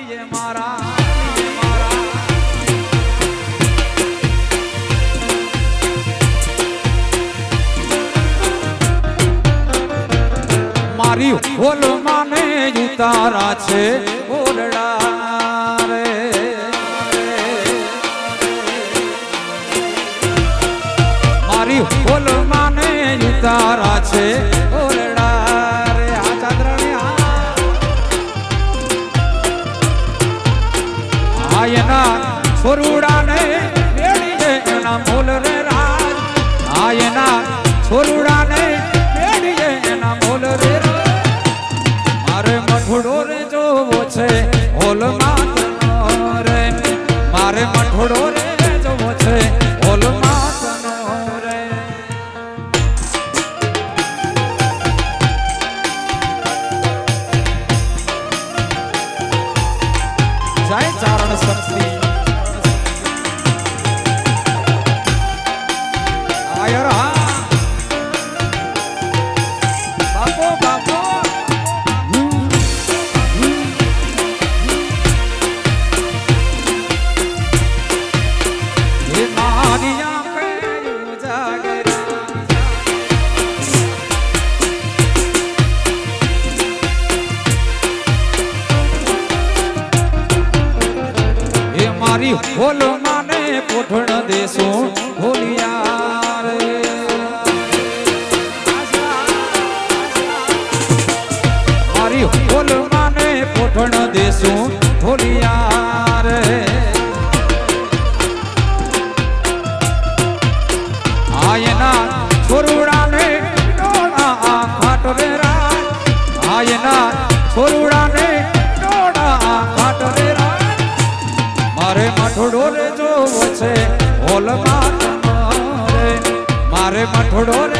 લીએ મારા મારી હોલ માને ઉતારા છે ઓરડા રે મારી હોલ માને ઉતારા છે છે હોલમાં મારે મઠોડો મારી હોલ માને કોઠણ દેશો હોલિયા રે મારી હોલ માને કોઠણ દેશો હોલિયા ઢોલ મારે મારે મઠોડો રે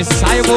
કે સાહેબો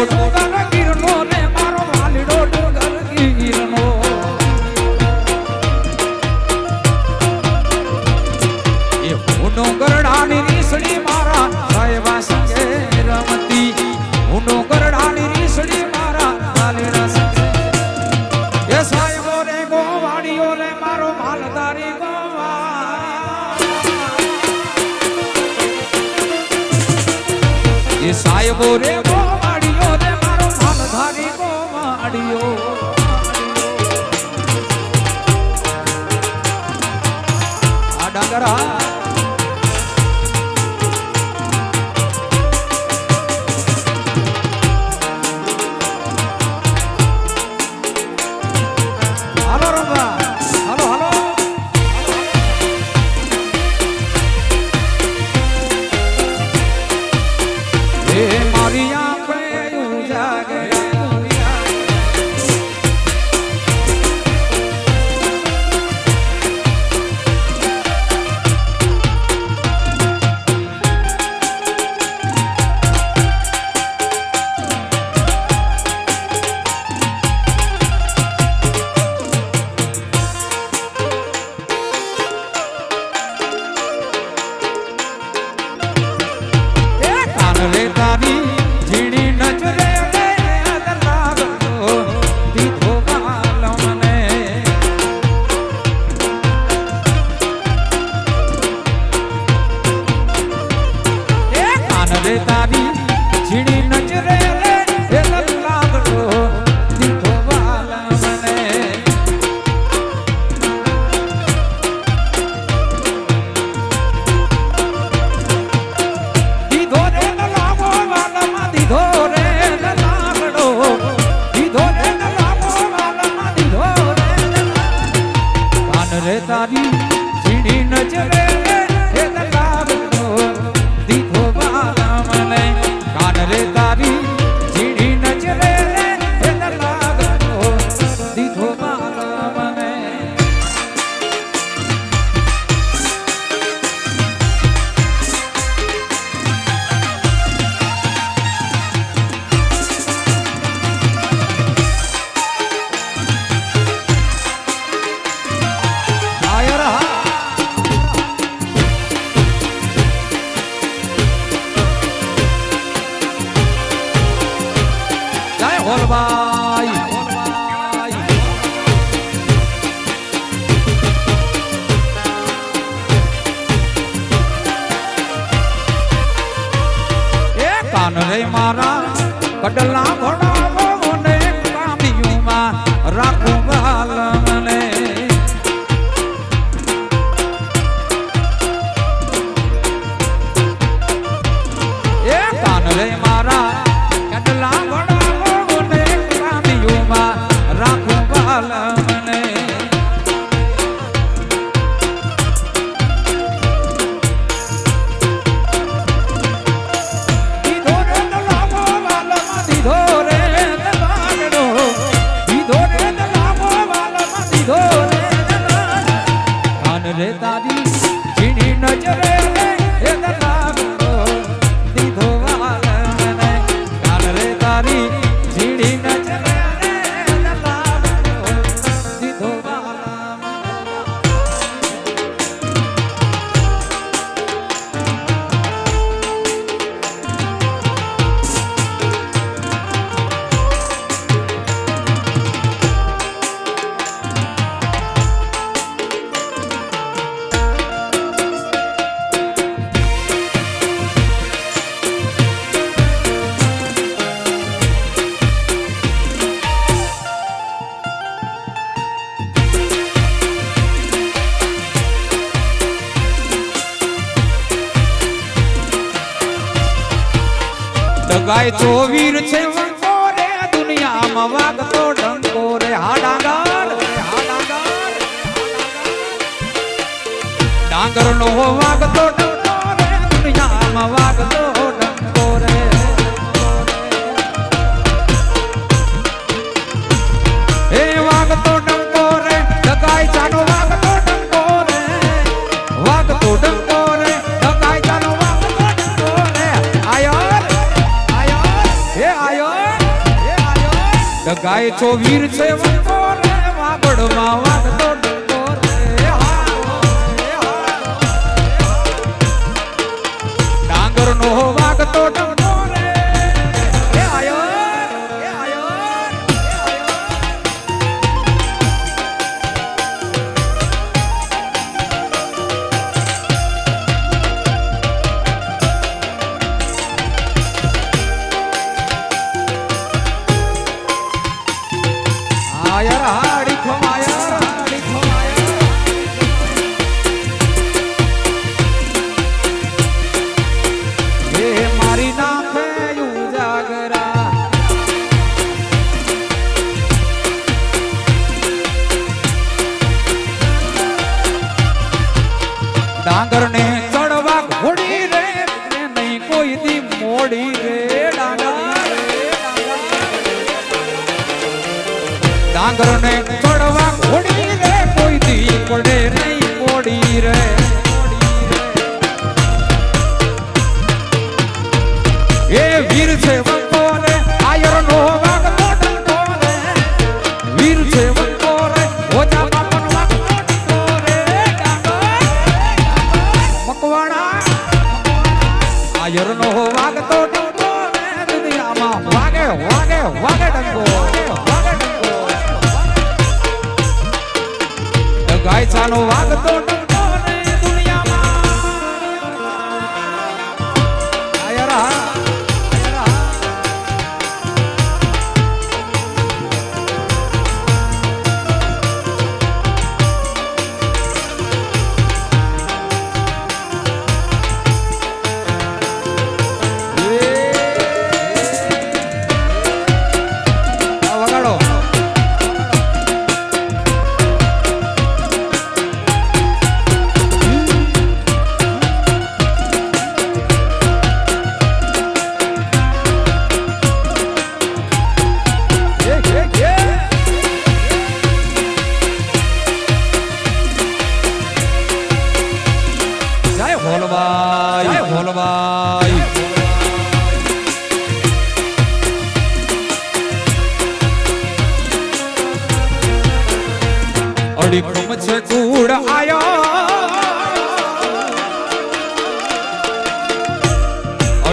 ડાંગરનો વાગતો ડંકો રે દુનિયામાં વાગતો ડંકો રે એ વાગતો ડંકો રે જગાય ચાનો વાગતો ડંકો રે વાગતો ડંકો રે જગાય ચાનો વાગતો ડંકો રે આયો આયો હે આયો હે આયો જગાય છો વીર છે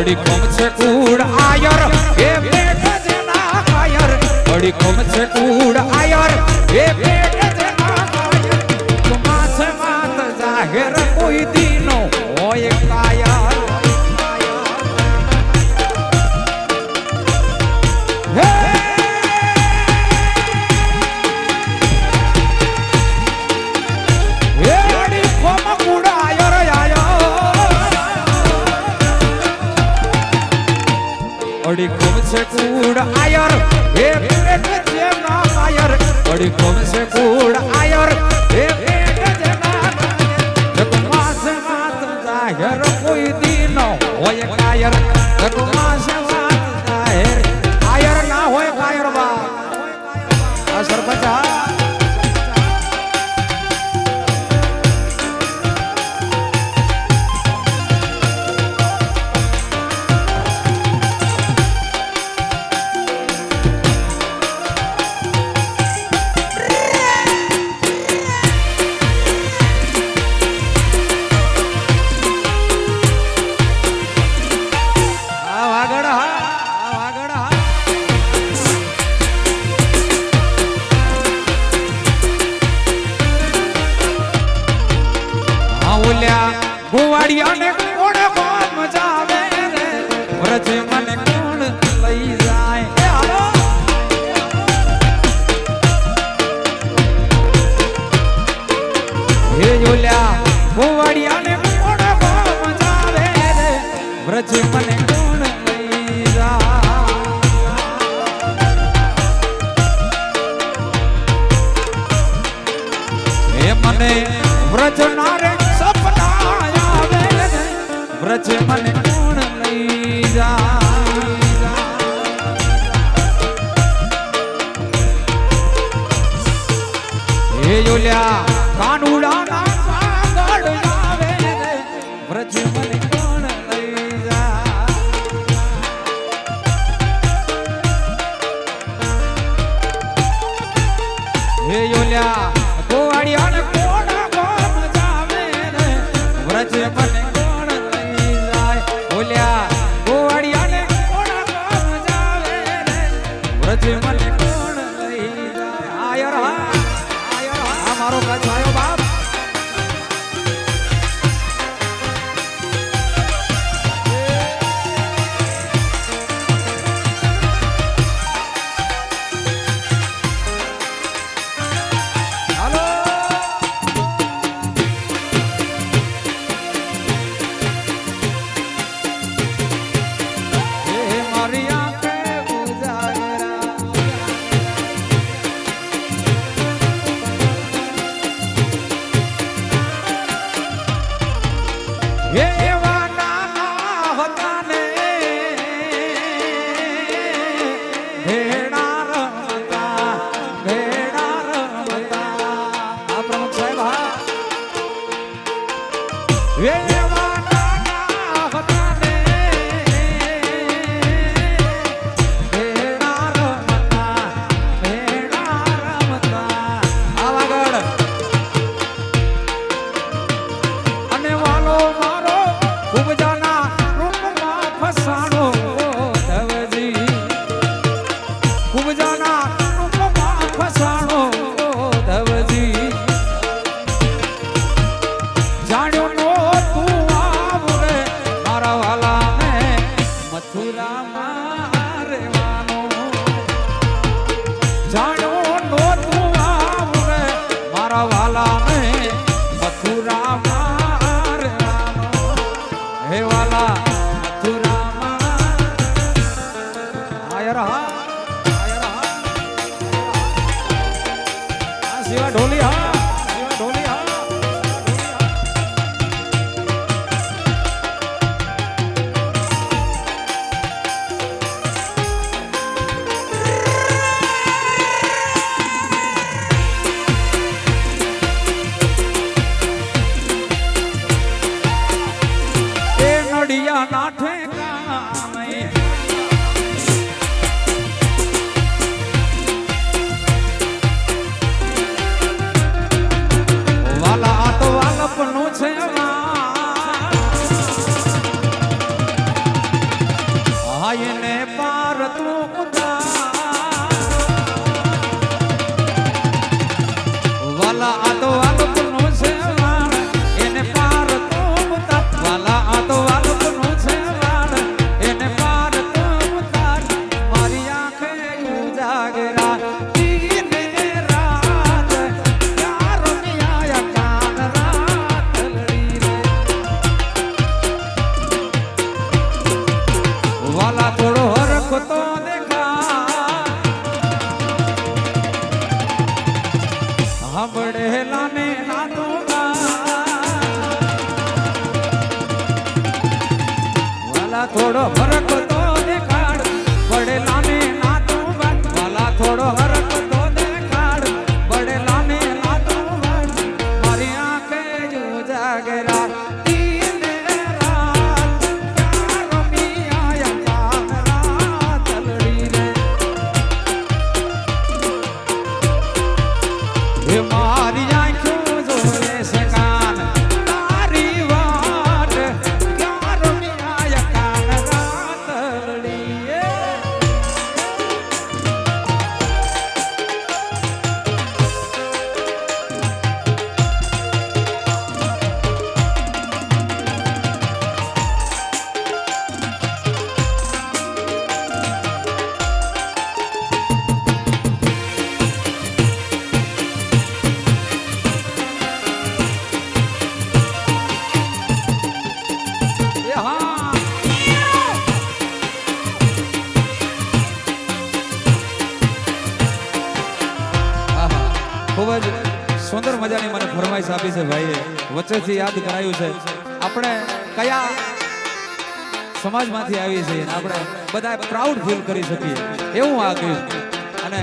અડી કોમ છે કુડ આયર? એ પેટ છે ના આયર. અડી કોમ છે કુડ આયર. એ પેટ મારી કોમ સે કૂડ આયર. હે પેટ જના માસ માત જાહેર કોઈ દીનો હોય કાયર. માસ માત જાહેર ખૂબ જ સુંદર મજાની મને ફરમાઈશ આપી છે ભાઈએ. વચ્ચેથી યાદ કરાયું છે. આપણે કયા સમાજમાંથી આવી છીએ આપણે બધા પ્રાઉડ ફીલ કરી શકીએ. એવું આ કહ્યું. અને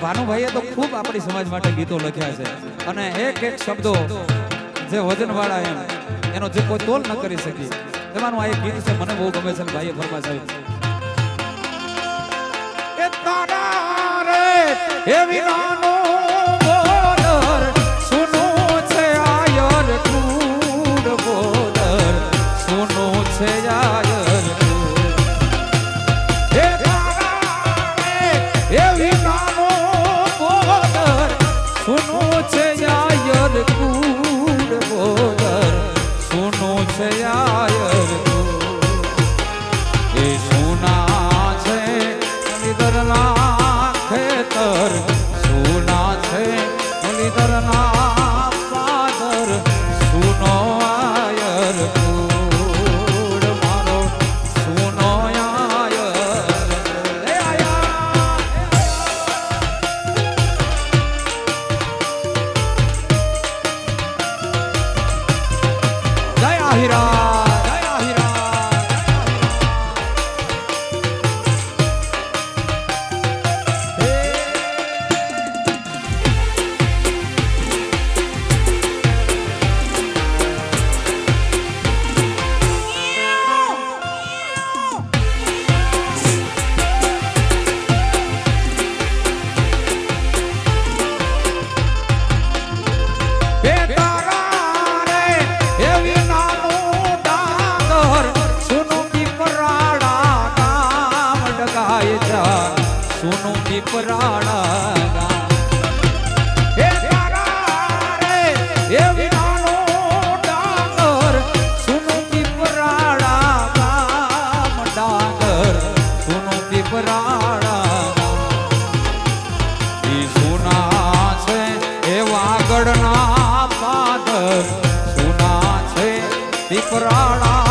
ભાનુભાઈએ તો ખૂબ આપણી સમાજ માટે ગીતો લખ્યા છે. અને એક એક શબ્દો જે વજનવાળા એમ, એનો જે કોઈ તોલ ન કરી શકી એવાનું આ એક ગીત છે, મને બહુ ગમે છે ભાઈએ ફરમા સાહેબ એ તારા રે, એ વિનાનો એ પાદ સુના છે પીપરાળાના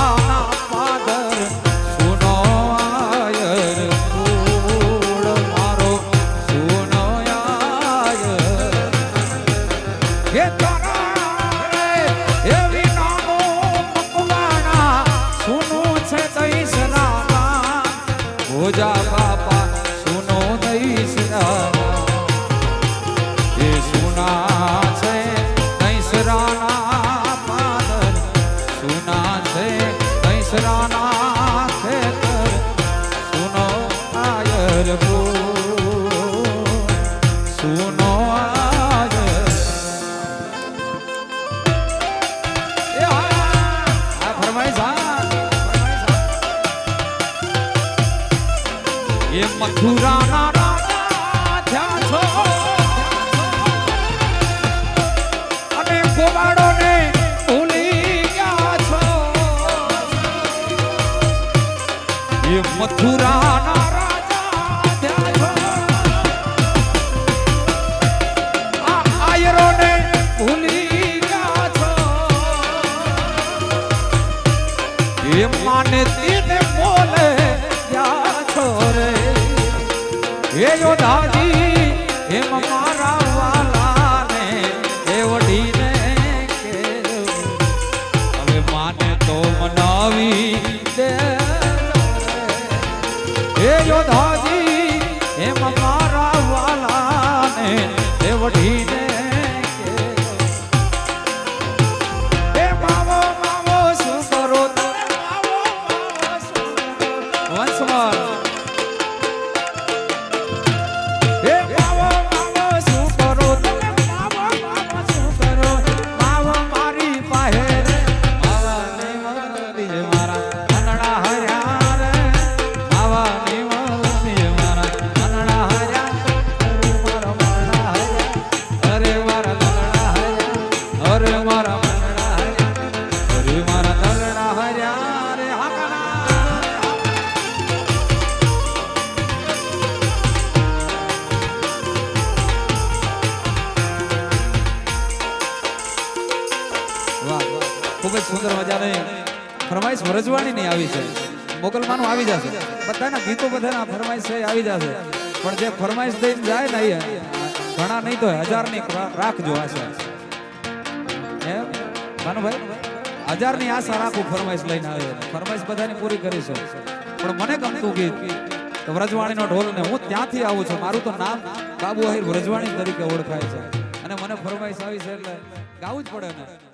મથુરાના રાજા છો. અને ગોવાળોને ભૂલી ગયા છો. એ મથુરાના ફરમાઈશ વરજવાણી આવી છે. મોકલવાનું આવી જશે. બધાના ગીતો બધાના ફરમાઈશ છે, આવી જશે. પણ જે ફરમાઈશ થઈને જાય ને એ ઘણા નહીં તો હજારની રાખ રાખજો આશા એમ ભાનુભાઈ, હજારની આશા રાખું ફરમાઈશ લઈને આવે. ફરમાઈશ બધાની પૂરી કરીશું. પણ મને ગમતું ગીત તો વ્રજવાણીનો ઢોલ ને હું ત્યાંથી આવું છું. મારું તો નામ બાબુ આહિર વ્રજવાણી તરીકે ઓળખાય છે. અને મને ફરમાઈશ આવી છે એટલે ગાવું જ પડે ને